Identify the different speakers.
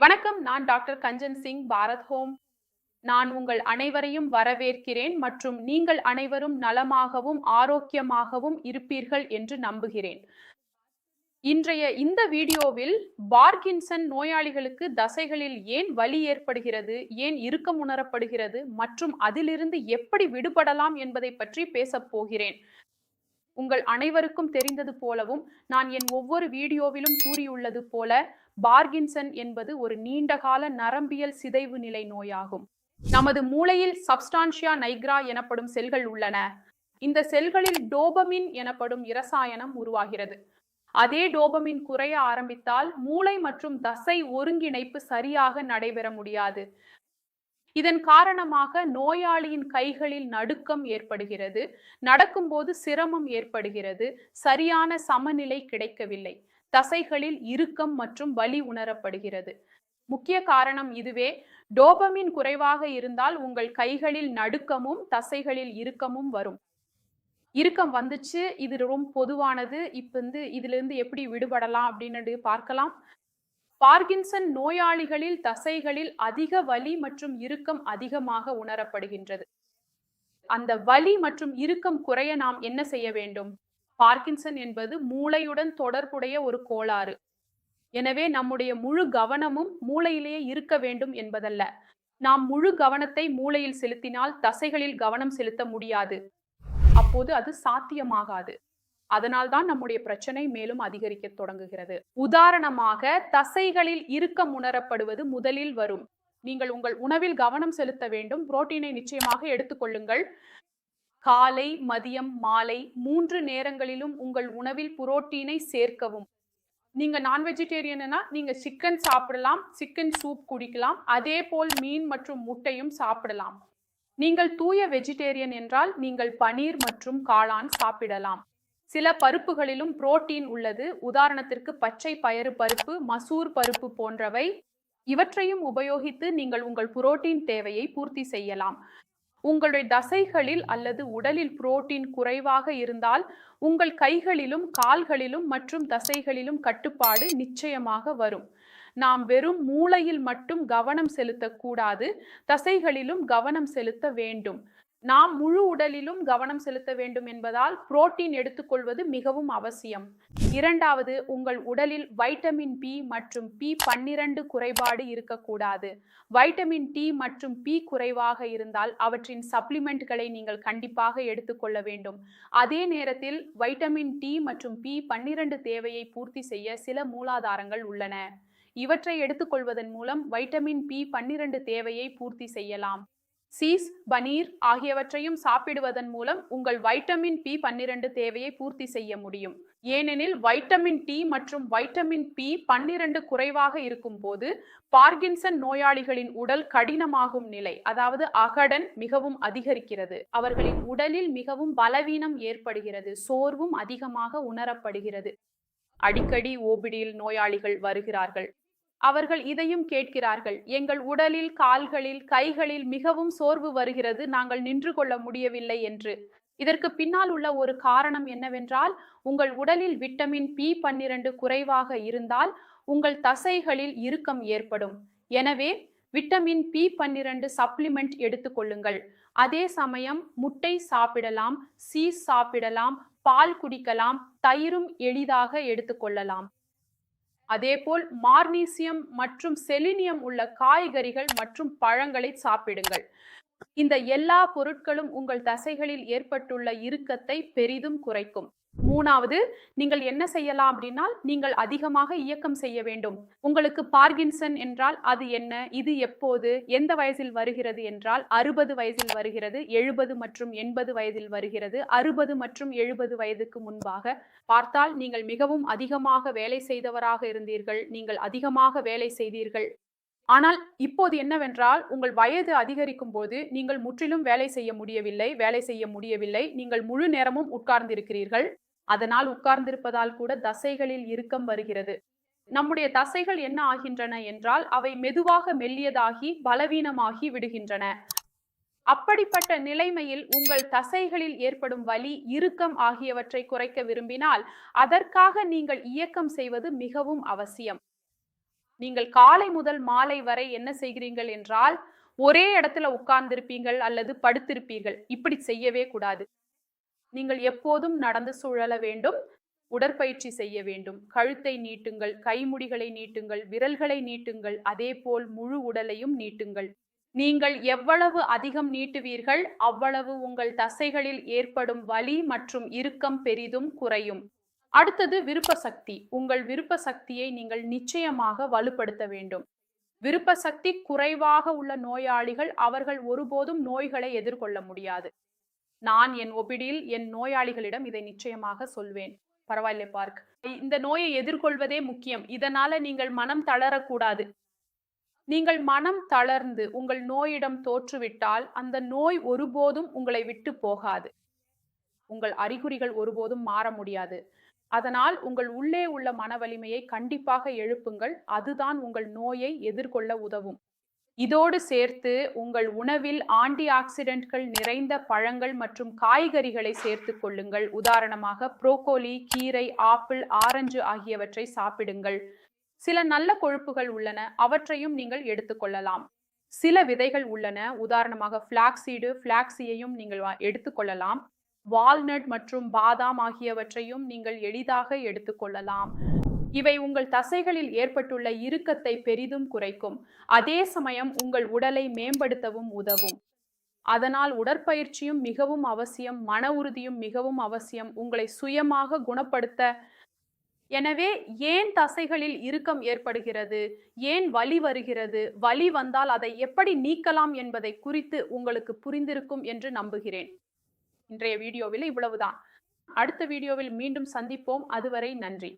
Speaker 1: வணக்கம் நான் doctor Kanchan Singh Bharat home. நான் உங்கள் அனைவரையும் வரவேற்கிறேன் மற்றும் நீங்கள் அனைவரும் நலமாகவும் ஆரோக்கியமாகவும் இருப்பீர்கள் என்று நம்புகிறேன். இன்றைய இந்த வீடியோவில் பார்கின்சன் நோயாளிகளுக்கு தசைகளில் ஏன் வலி ஏற்படுகிறது ஏன் இறுக்கம் உணரப்படுகிறது மற்றும் அதிலிருந்து எப்படி விடுபடலாம் என்பதை பற்றி பேசப் போகிறேன். உங்கள் அனைவருக்கும் தெரிந்தது போலவும் நான் என் ஒவ்வொரு வீடியோவிலும் கூறியுள்ளது போல பார்கின்சன் என்பது ஒரு நீண்டகால நரம்பியல் சிதைவு நிலை நோயாகும். நமது மூளையில் சப்ஸ்டான்ஷியா நைக்ரா எனப்படும் செல்கள் உள்ளன. இந்த செல்களில் டோபமின் எனப்படும் இரசாயனம் உருவாகிறது. அதே டோபமின் குறைய ஆரம்பித்தால் மூளை மற்றும் தசை ஒருங்கிணைப்பு சரியாக நடைபெற முடியாது. இதன் காரணமாக நோயாளியின் கைகளில் நடுக்கம் ஏற்படுகிறது. நடக்கும்போது சிரமம் ஏற்படுகிறது. சரியான சமநிலை கிடைக்கவில்லை. தசைகளில் இறுக்கம் மற்றும் வலி உணரப்படுகிறது. முக்கிய காரணம் இதுவே. டோபமின் குறைவாக இருந்தால் உங்கள் கைகளில் நடுக்கமும் தசைகளில் இறுக்கமும் வரும். இறுக்கம் வந்துச்சு இது ரொம்ப பொதுவானது. இப்போ வந்து இதிலிருந்து எப்படி விடுபடலாம் அப்படின்னு பார்க்கலாம். பார்கின்சன் நோயாளிகளில் தசைகளில் அதிக வலி மற்றும் இறுக்கம் அதிகமாக உணரப்படுகின்றது. அந்த வலி மற்றும் இறுக்கம் குறைய நாம் என்ன செய்ய வேண்டும்? பார்க்கின்சன் என்பது மூளையுடன் தொடர்புடைய ஒரு கோளாறு. எனவே நம்முடைய முழு கவனமும் மூளையிலேயே இருக்க வேண்டும் என்பதல்ல. நாம் முழு கவனத்தை மூளையில் செலுத்தினால் தசைகளில் கவனம் செலுத்த முடியாது. அப்போது அது சாத்தியமாகாது. அதனால்தான் நம்முடைய பிரச்சனை மேலும் அதிகரிக்க தொடங்குகிறது. உதாரணமாக தசைகளில் இறுக்கம் உணரப்படுவது முதலில் வரும். நீங்கள் உங்கள் உணவில் கவனம் செலுத்த வேண்டும். புரோட்டீனை நிச்சயமாக எடுத்துக்கொள்ளுங்கள் காலை மதியம் மாலை மூன்று நேரங்களிலும் உங்கள் உணவில் புரோட்டீனை சேர்க்கவும். நீங்க நான் வெஜிடேரியனா நீங்க சிக்கன் சாப்பிடலாம் சிக்கன் சூப் குடிக்கலாம் அதே போல் மீன் மற்றும் முட்டையும் சாப்பிடலாம். நீங்கள் தூய வெஜிடேரியன் என்றால் நீங்கள் பனீர் மற்றும் காளான் சாப்பிடலாம். சில பருப்புகளிலும் புரோட்டீன் உள்ளது. உதாரணத்திற்கு பச்சை பயறு பருப்பு மசூர் பருப்பு போன்றவை. இவற்றையும் உபயோகித்து நீங்கள் உங்கள் புரோட்டீன் தேவையை பூர்த்தி செய்யலாம். உங்களுடைய தசைகளில் அல்லது உடலில் புரோட்டீன் குறைவாக இருந்தால் உங்கள் கைகளிலும் கால்களிலும் மற்றும் தசைகளிலும் கட்டுப்பாடு நிச்சயமாக வரும். நாம் வெறும் மூளையில் மட்டும் கவனம் செலுத்தக்கூடாது. தசைகளிலும் கவனம் செலுத்த வேண்டும். நாம் முழு உடலிலும் கவனம் செலுத்த வேண்டும் என்பதால் புரோட்டீன் எடுத்துக்கொள்வது மிகவும் அவசியம். இரண்டாவது உங்கள் உடலில் வைட்டமின் பி மற்றும் பி பன்னிரண்டு குறைபாடு இருக்கக்கூடாது. வைட்டமின் டி மற்றும் பி குறைவாக இருந்தால் அவற்றின் சப்ளிமெண்ட்களை நீங்கள் கண்டிப்பாக எடுத்துக்கொள்ள வேண்டும். அதே நேரத்தில் வைட்டமின் டி மற்றும் பி பன்னிரண்டு தேவையை பூர்த்தி செய்ய சில மூலாதாரங்கள் உள்ளன. இவற்றை எடுத்துக்கொள்வதன் மூலம் வைட்டமின் பி பன்னிரண்டு தேவையை பூர்த்தி செய்யலாம். சீஸ் பனீர் ஆகியவற்றையும் சாப்பிடுவதன் மூலம் உங்கள் வைட்டமின் பி பன்னிரண்டு தேவையை பூர்த்தி செய்ய முடியும். ஏனெனில் வைட்டமின் டி மற்றும் வைட்டமின் பி பன்னிரண்டு குறைவாக இருக்கும் போது பார்கின்சன் நோயாளிகளின் உடல் கடினமாகும் நிலை அதாவது அகடன் மிகவும் அதிகரிக்கிறது. அவர்களின் உடலில் மிகவும் பலவீனம் ஏற்படுகிறது சோர்வும் அதிகமாக உணரப்படுகிறது. அடிக்கடி ஓபிடியில் நோயாளிகள் வருகிறார்கள். அவர்கள் இதையும் கேட்கிறார்கள் எங்கள் உடலில் கால்களில் கைகளில் மிகவும் சோர்வு வருகிறது நாங்கள் நின்று கொள்ள முடியவில்லை என்று. இதற்கு பின்னால் உள்ள ஒரு காரணம் என்னவென்றால் உங்கள் உடலில் விட்டமின் பி பன்னிரண்டு குறைவாக இருந்தால் உங்கள் தசைகளில் இறுக்கம் ஏற்படும். எனவே விட்டமின் பி பன்னிரண்டு சப்ளிமெண்ட் எடுத்துக்கொள்ளுங்கள் அதே சமயம் முட்டை சாப்பிடலாம் சீஸ் சாப்பிடலாம் பால் குடிக்கலாம் தயிரும் எளிதாக எடுத்துக்கொள்ளலாம் அதேபோல் மார்னீசியம் மற்றும் செலினியம் உள்ள காய்கறிகள் மற்றும் பழங்களை சாப்பிடுங்கள். இந்த எல்லா பொருட்களும் உங்கள் தசைகளில் ஏற்பட்டுள்ள இறுக்கத்தை பெரிதும் குறைக்கும். மூணாவது நீங்கள் என்ன செய்யலாம் அப்படின்னா நீங்கள் அதிகமாக இயக்கம் செய்ய வேண்டும். உங்களுக்கு பார்கின்சன் என்றால் அது என்ன? இது எப்போது? எந்த வயதில் வருகிறது என்றால் அறுபது வயதில் வருகிறது எழுபது மற்றும் எண்பது வயதில் வருகிறது. அறுபது மற்றும் எழுபது வயதுக்கு முன்பாக பார்த்தால் நீங்கள் மிகவும் அதிகமாக வேலை செய்தவராக இருந்தீர்கள். நீங்கள் அதிகமாக வேலை செய்தீர்கள். ஆனால் இப்போது என்னவென்றால் உங்கள் வயது அதிகரிக்கும் போது நீங்கள் முற்றிலும் வேலை செய்ய முடியவில்லை வேலை செய்ய முடியவில்லை. நீங்கள் முழு நேரமும் உட்கார்ந்திருக்கிறீர்கள். அதனால் உட்கார்ந்திருப்பதால் கூட தசைகளில் இறுக்கம் வருகிறது. நம்முடைய தசைகள் என்ன ஆகின்றன என்றால் அவை மெதுவாக மெல்லியதாகி பலவீனமாகி விடுகின்றன. அப்படிப்பட்ட நிலைமையில் உங்கள் தசைகளில் ஏற்படும் வலி இறுக்கம் ஆகியவற்றை குறைக்க விரும்பினால் அதற்காக நீங்கள் இயக்கம் செய்வது மிகவும் அவசியம். நீங்கள் காலை முதல் மாலை வரை என்ன செய்கிறீர்கள் என்றால் ஒரே இடத்துல உட்கார்ந்திருப்பீர்கள் அல்லது படுத்திருப்பீர்கள். இப்படி செய்யவே கூடாது. நீங்கள் எப்போதும் நடந்து சுழல வேண்டும் உடற்பயிற்சி செய்ய வேண்டும். கழுத்தை நீட்டுங்கள் கைமுடிகளை நீட்டுங்கள் விரல்களை நீட்டுங்கள் அதேபோல் முழு உடலையும் நீட்டுங்கள். நீங்கள் எவ்வளவு அதிகம் நீட்டுவீர்கள் அவ்வளவு உங்கள் தசைகளில் ஏற்படும் வலி மற்றும் இறுக்கம் பெரிதும் குறையும். அடுத்தது விருப்ப சக்தி உங்கள் விருப்ப சக்தியை நீங்கள் நிச்சயமாக வலுப்படுத்த வேண்டும். விருப்ப சக்தி குறைவாக உள்ள நோயாளிகள் அவர்கள் ஒருபோதும் நோய்களை எதிர்கொள்ள முடியாது. நான் என் ஒபிடியில் என் நோயாளிகளிடம் இதை நிச்சயமாக சொல்வேன். பரவாயில்லை பார்க். இந்த நோயை எதிர்கொள்வதே முக்கியம். இதனால நீங்கள் மனம் தளரக்கூடாது. நீங்கள் மனம் தளர்ந்து உங்கள் நோயிடம் தோற்றுவிட்டால் அந்த நோய் ஒருபோதும் உங்களை விட்டு போகாது. உங்கள் அறிகுறிகள் ஒருபோதும் மாற முடியாது. அதனால் உங்கள் உள்ளே உள்ள மன வலிமையை கண்டிப்பாக எழுப்புங்கள். அதுதான் உங்கள் நோயை எதிர்கொள்ள உதவும். இதோடு சேர்த்து உங்கள் உணவில் ஆன்டி ஆக்சிடென்ட்கள் நிறைந்த பழங்கள் மற்றும் காய்கறிகளை சேர்த்து கொள்ளுங்கள். உதாரணமாக புரோக்கோலி கீரை ஆப்பிள் ஆரஞ்சு ஆகியவற்றை சாப்பிடுங்கள். சில நல்ல கொழுப்புகள் உள்ளன அவற்றையும் நீங்கள் எடுத்துக்கொள்ளலாம் சில விதைகள் உள்ளன உதாரணமாக ஃப்ளாக்ஸீடு ஃப்ளாக்ஸியையும் நீங்கள் வா- எடுத்துக்கொள்ளலாம் வால்நட் மற்றும் பாதாம் ஆகியவற்றையும் நீங்கள் எளிதாக எடுத்துக்கொள்ளலாம் இவை உங்கள் தசைகளில் ஏற்பட்டுள்ள இறுக்கத்தை பெரிதும் குறைக்கும். அதே சமயம் உங்கள் உடலை மேம்படுத்தவும் உதவும். அதனால் உடற்பயிற்சியும் மிகவும் அவசியம் மன உறுதியும் மிகவும் அவசியம். உங்களை சுயமாக குணப்படுத்த. எனவே ஏன் தசைகளில் இறுக்கம் ஏற்படுகிறது? ஏன் வலி வருகிறது? வலி வந்தால் அதை எப்படி நீக்கலாம் என்பதை குறித்து உங்களுக்கு புரிந்திருக்கும் என்று நம்புகிறேன். இன்றைய வீடியோவில் இவ்வளவுதான். அடுத்த வீடியோவில் மீண்டும் சந்திப்போம். அதுவரை நன்றி.